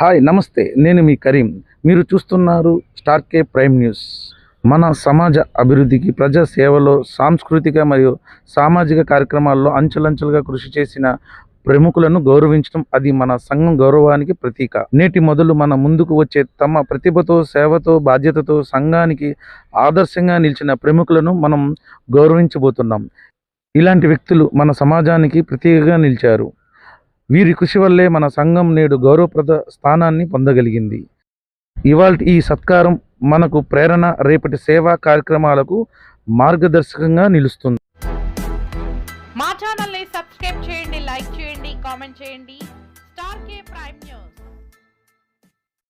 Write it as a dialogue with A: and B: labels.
A: Hi నమస్తే నేను మీ కరీం. మీరు చూస్తున్నారు స్టార్ కే ప్రైమ్ న్యూస్. మన సమాజ అభివృద్ధికి ప్రజా సేవలో సాంస్కృతిక మరియు సామాజిక కార్యక్రమాల్లో అంచెలంచెలుగా కృషి చేసిన ప్రముఖులను గౌరవించడం అది మన సంఘం గౌరవానికి ప్రతీక. నేటి మొదలు మన ముందుకు వచ్చే తమ ప్రతిభతో సేవతో బాధ్యతతో సంఘానికి ఆదర్శంగా నిలిచిన ప్రముఖులను మనం గౌరవించబోతున్నాం. ఇలాంటి వ్యక్తులు మన సమాజానికి ప్రతీకగా నిలిచారు. వీరి కృషి వల్లే మన సంఘం నేడు గౌరవప్రద స్థానాన్ని పొందగలిగింది. ఇవాళ ఈ సత్కారం మనకు ప్రేరణ రేపటి సేవా కార్యక్రమాలకు మార్గదర్శకంగా నిలుస్తుంది.
B: మా ఛానల్ని సబ్స్క్రైబ్ చేయండి లైక్ చేయండి కామెంట్ చేయండి. Star K prime news.